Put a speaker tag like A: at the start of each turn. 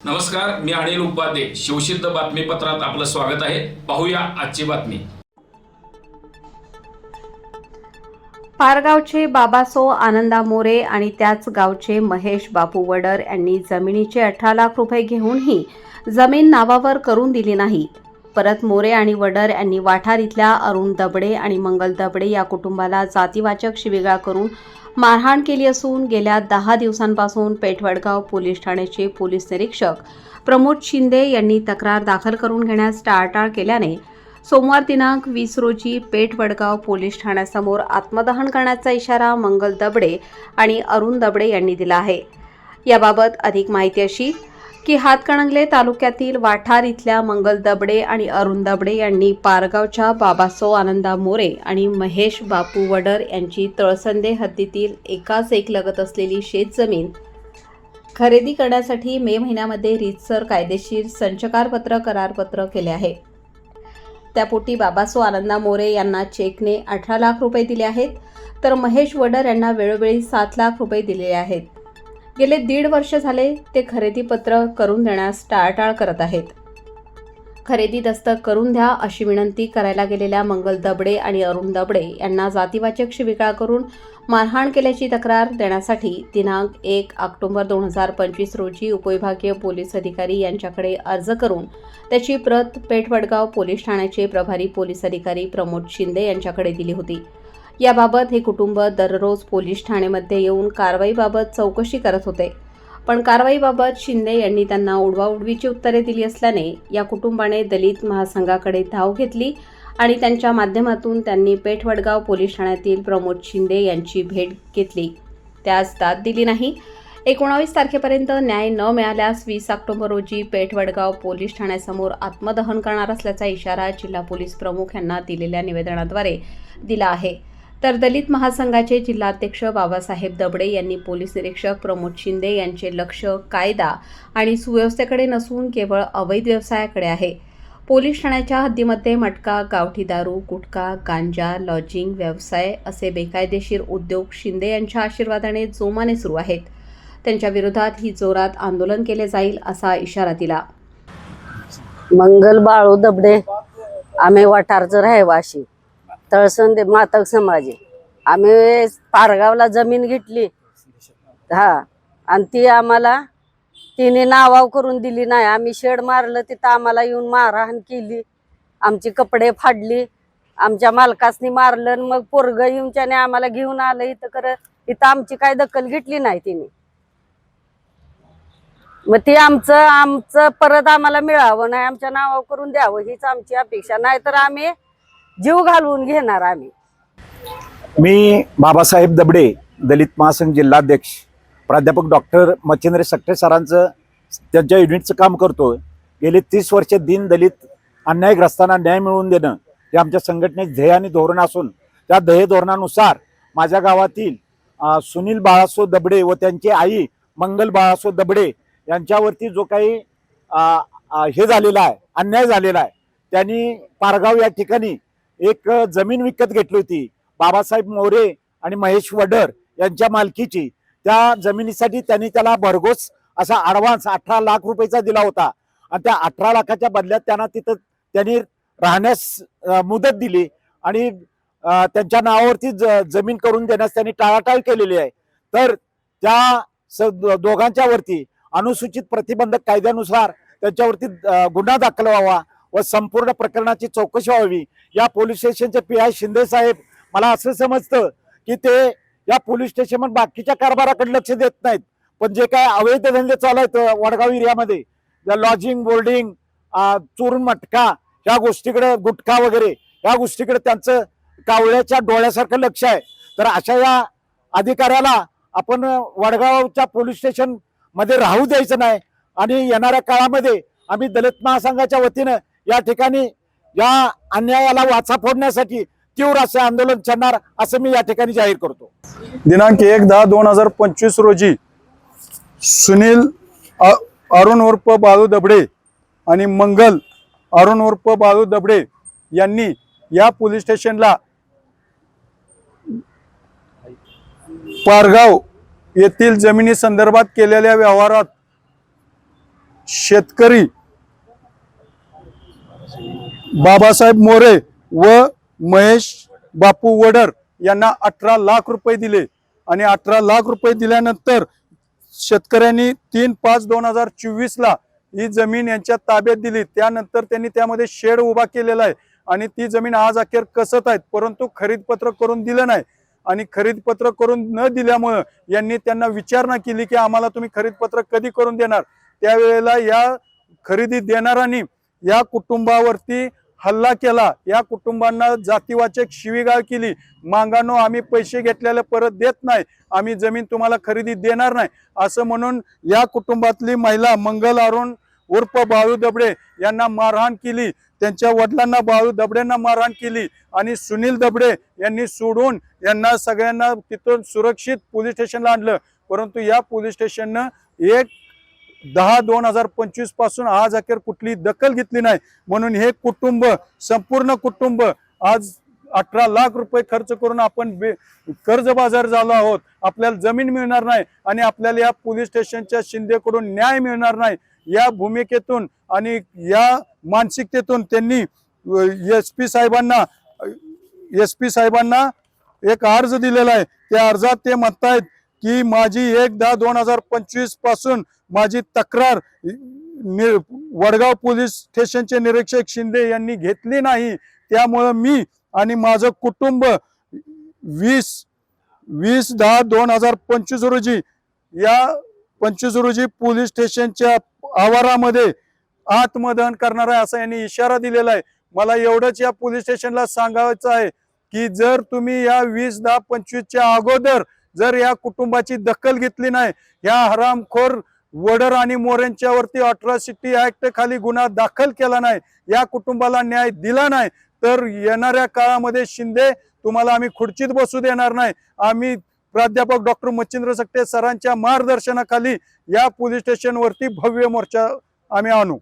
A: नमस्कार मी अनिल उपाध्ये. शिवसिद्ध बातमीपत्रात आपलं स्वागत आहे. पाहूया आजची बातमी.
B: पारगावचे बाबासो आनंदा मोरे आणि त्याच गावचे महेश बापू वडर यांनी जमिनीचे अठरा लाख रुपये घेऊनही जमीन नावावर करून दिली नाही. परत मोरे आणि वडर यांनी वाठार इथल्या अरुण दबडे आणि मंगल दबडे या कुटुंबाला जातीवाचक शिवीगाळ करून मारहाण केली असून गेल्या दहा दिवसांपासून पेठवडगाव पोलीस ठाण्याचे पोलीस निरीक्षक प्रमोद शिंदे यांनी तक्रार दाखल करून घेण्यास टाळाटाळ केल्याने सोमवार दिनांक वीस रोजी पेठवडगाव पोलीस ठाण्यासमोर आत्मदहन करण्याचा इशारा मंगल दबडे आणि अरुण दबडे यांनी दिला आहे. याबाबत अधिक माहिती अशी की हातकणंगले तालुक्यातील वाठार इथल्या मंगल दबडे आणि अरुण दबडे यांनी पारगावच्या बाबासो आनंदा मोरे आणि महेश बापू वडर यांची तळसंदे हद्दीतील एकाच एक लगत असलेली शेतजमीन खरेदी करण्यासाठी मे महिन्यामध्ये रीतसर कायदेशीर संचकारपत्र करारपत्र केले आहे. त्यापोटी बाबासो आनंदा मोरे यांना चेकने अठरा लाख रुपये दिले आहेत तर महेश वडर यांना वेळोवेळी सात लाख रुपये दिलेले आहेत. गेले दीड वर्ष झाले ते खरेदीपत्र करून देण्यास टाळाटाळ करत आहेत. खरेदी दस्तक करून द्या अशी विनंती करायला गेलेल्या मंगल दबडे आणि अरुण दबडे यांना जातीवाचक शिविकाळ करून मारहाण केल्याची तक्रार देण्यासाठी दिनांक एक ऑक्टोबर दोन हजार पंचवीस रोजी उपविभागीय पोलीस अधिकारी यांच्याकडे अर्ज करून त्याची प्रत पेठवडगाव पोलीस ठाण्याचे प्रभारी पोलीस अधिकारी प्रमोद शिंदे यांच्याकडे दिली होती. याबाबत हे कुटुंब दररोज पोलीस ठाण्यामध्ये येऊन कारवाईबाबत चौकशी करत होते. पण कारवाईबाबत शिंदे यांनी त्यांना उडवाउडवीची उत्तरे दिली असल्याने या कुटुंबाने दलित महासंघाकडे धाव घेतली आणि त्यांच्या माध्यमातून त्यांनी पेठवडगाव पोलीस ठाण्यातील प्रमोद शिंदे यांची भेट घेतली. त्यास दाद दिली नाही. एकोणावीस तारखेपर्यंत न्याय न मिळाल्यास वीस ऑक्टोबर रोजी पेठवडगाव पोलीस ठाण्यासमोर आत्मदहन करणार असल्याचा इशारा जिल्हा पोलीस प्रमुख यांना दिलेल्या निवेदनाद्वारे दिला आहे. तर दलित महासंघाचे जिल्हाध्यक्ष बाबासाहेब दबडे यांनी पोलीस निरीक्षक प्रमोद शिंदे यांचे लक्ष कायदा आणि सुव्यवस्थेकडे नसून केवळ अवैध व्यवसायाकडे आहे. पोलीस ठाण्याच्या हद्दीमध्ये मटका गावठी दारू गुटखा गांजा लॉजिंग व्यवसाय असे बेकायदेशीर उद्योग शिंदे यांच्या आशीर्वादाने जोमाने सुरू आहेत. त्यांच्या विरोधात ही जोरात आंदोलन केले जाईल असा इशारा दिला.
C: मंगल बाळू दबडे आम्ही वाठारचं रहिवाशी तळसंदे मातक समाजी. आम्ही पारगावला जमीन घेतली. हा. आणि ती आम्हाला तिने नावाव करून दिली नाही. आम्ही शेड मारलं तिथं आम्हाला येऊन मारहाण केली. आमची कपडे फाडली. आमच्या मालकासनी मारलं आणि मग पोरग येऊन त्याने आम्हाला घेऊन आलं. इथं कर इथं आमची काय दखल घेतली नाही तिने. मग ते आमचं आमचं परत आम्हाला मिळावं नाही. आमच्या नावावर करून द्यावं. हीच आमची अपेक्षा. नाही तर आम्ही जीव घालवून घेणार आम्ही.
D: मी बाबासाहेब दबडे दलित महासंघ जिल्हाध्यक्ष प्राध्यापक डॉक्टर मच्छिंद्र सक्टे सरांचं त्यांच्या युनिटचं काम करतो गेले तीस वर्ष दिन दलित अन्यायग्रस्तांना न्याय मिळवून देणं हे आमच्या संघटनेचे ध्येय आणि धोरण असून त्या ध्येय धोरणानुसार माझ्या गावातील सुनील बाळासो दबडे व त्यांची आई मंगल बाळासो दबडे यांच्यावरती जो काही हे झालेला आहे अन्याय झालेला आहे त्यांनी पारगाव या ठिकाणी एक जमीन विकत घेतली होती. बाबासाहेब मोरे आणि महेश वडर यांच्या मालकीची. त्या जमिनीसाठी त्यांनी त्याला भरघोस असा ॲडव्हान्स अठरा लाख रुपयेचा दिला होता. आणि त्या अठरा लाखाच्या बदल्यात त्यांना तिथं त्यांनी राहण्यास मुदत दिली. आणि त्यांच्या नावावरती ज- जमीन करून देण्यास त्यांनी टाळाटाळ केलेली आहे. तर त्या स- दो- दोघांच्या वरती अनुसूचित प्रतिबंधक कायद्यानुसार त्यांच्यावरती गुन्हा दाखल व्हावा. व संपूर्ण प्रकरणाची चौकशी व्हावी. या पोलीस स्टेशनचे पी आय शिंदे साहेब मला असं समजतं की ते या पोलीस स्टेशन बाकीच्या कारभाराकडे लक्ष देत नाहीत. पण जे काय अवैध धंदे चालू आहेत वडगाव एरियामध्ये लॉजिंग बोर्डिंग चोरून मटका ह्या गोष्टीकडे गुटखा वगैरे ह्या गोष्टीकडे त्यांचं कावळ्याच्या डोळ्यासारखं लक्ष आहे. तर अशा या अधिकाऱ्याला आपण वडगावच्या पोलीस स्टेशनमध्ये राहू द्यायचं नाही. आणि येणाऱ्या काळामध्ये आम्ही दलित महासंघाच्या वतीनं या ठिकाणी या अन्यायाला वाचा फोडण्यासाठी तीव्र असे आंदोलन छेडणार असं मी या ठिकाणी जाहीर करतो.
E: दिनांक एक दहा दोन हजार पंचवीस रोजी सुनील अ- अरुण उर्फ बाळू दबडे आणि मंगल अरुण उर्फ बाळू दबडे यांनी या पोलीस स्टेशनला पारगाव येथील जमिनी संदर्भात केलेल्या व्यवहारात शेतकरी बाबासाहेब मोरे व महेश बापू वडर यांना अठरा लाख रुपये दिले. आणि अठरा लाख रुपये दिल्यानंतर शेतकऱ्यांनी तीन पाच दोन हजार चोवीसला ही जमीन यांच्या ताब्यात दिली. त्यानंतर त्यांनी त्यामध्ये शेड उभा केलेला आहे. आणि ती जमीन आज अखेर कसत आहेत परंतु खरीदपत्र करून दिलं नाही. आणि खरीदपत्र करून न दिल्यामुळं यांनी त्यांना विचारणा केली की आम्हाला तुम्ही खरीदपत्र कधी करून देणार? त्यावेळेला या खरेदी देणाऱ्यांनी या कुटुंबावरती हल्ला केला. या कुटुंबांना जातीवाचक शिवीगाळ केली. मांगानो आम्ही पैसे घेतलेले परत देत नाही. आम्ही जमीन तुम्हाला खरेदी देणार नाही. असं म्हणून या कुटुंबातली महिला मंगल अरुण उर्फ बाळू दबडे यांना मारहाण केली. त्यांच्या वडिलांना बाळू दबडेंना मारहाण केली आणि सुनील दबडे यांनी सोडून यांना सगळ्यांना तिथून सुरक्षित पोलीस स्टेशनला आणलं. परंतु या पोलीस स्टेशननं एक दहा दोन हजार पंचवीसपासून आज अखेर कुठली दखल घेतली नाही. म्हणून हे कुटुंब संपूर्ण कुटुंब आज अठरा लाख रुपये खर्च करून आपण बे कर्जबाजार झालो आहोत. आपल्याला जमीन मिळणार नाही आणि आपल्याला या पोलीस स्टेशनच्या शिंदेकडून न्याय मिळणार नाही. या भूमिकेतून आणि या मानसिकतेतून त्यांनी एस पी साहेबांना एस पी साहेबांना एक अर्ज दिलेला आहे. त्या अर्जात ते म्हणतायत की माझी एक दहा दोन हजार पंचवीसपासून माझी तक्रार नि- वडगाव पोलीस स्टेशनचे निरीक्षक शिंदे यांनी घेतली नाही. त्यामुळं मी आणि माझं कुटुंब वीस वीस दहा दोन हजार पंचवीस रोजी या पंचवीस रोजी पोलीस स्टेशनच्या आवारामध्ये आत्मदहन करणार आहे असा यांनी इशारा दिलेला आहे. मला एवढंच या पोलीस स्टेशनला सांगायचं आहे की जर तुम्ही या वीस दहा पंचवीसच्या अगोदर जर या कुटुंबाची दखल घेतली नाही या हरामखोर वडर आणि मोरेंच्यावरती अट्रॉसिटी ऍक्ट खाली गुन्हा दाखल केला नाही या कुटुंबाला न्याय दिला नाही तर येणाऱ्या काळामध्ये शिंदे तुम्हाला आम्ही खुर्चीत बसू देणार नाही. आम्ही प्राध्यापक डॉक्टर मच्छिंद्र सकटे सरांच्या मार्गदर्शनाखाली या पोलीस स्टेशनवरती भव्य मोर्चा आम्ही आणू.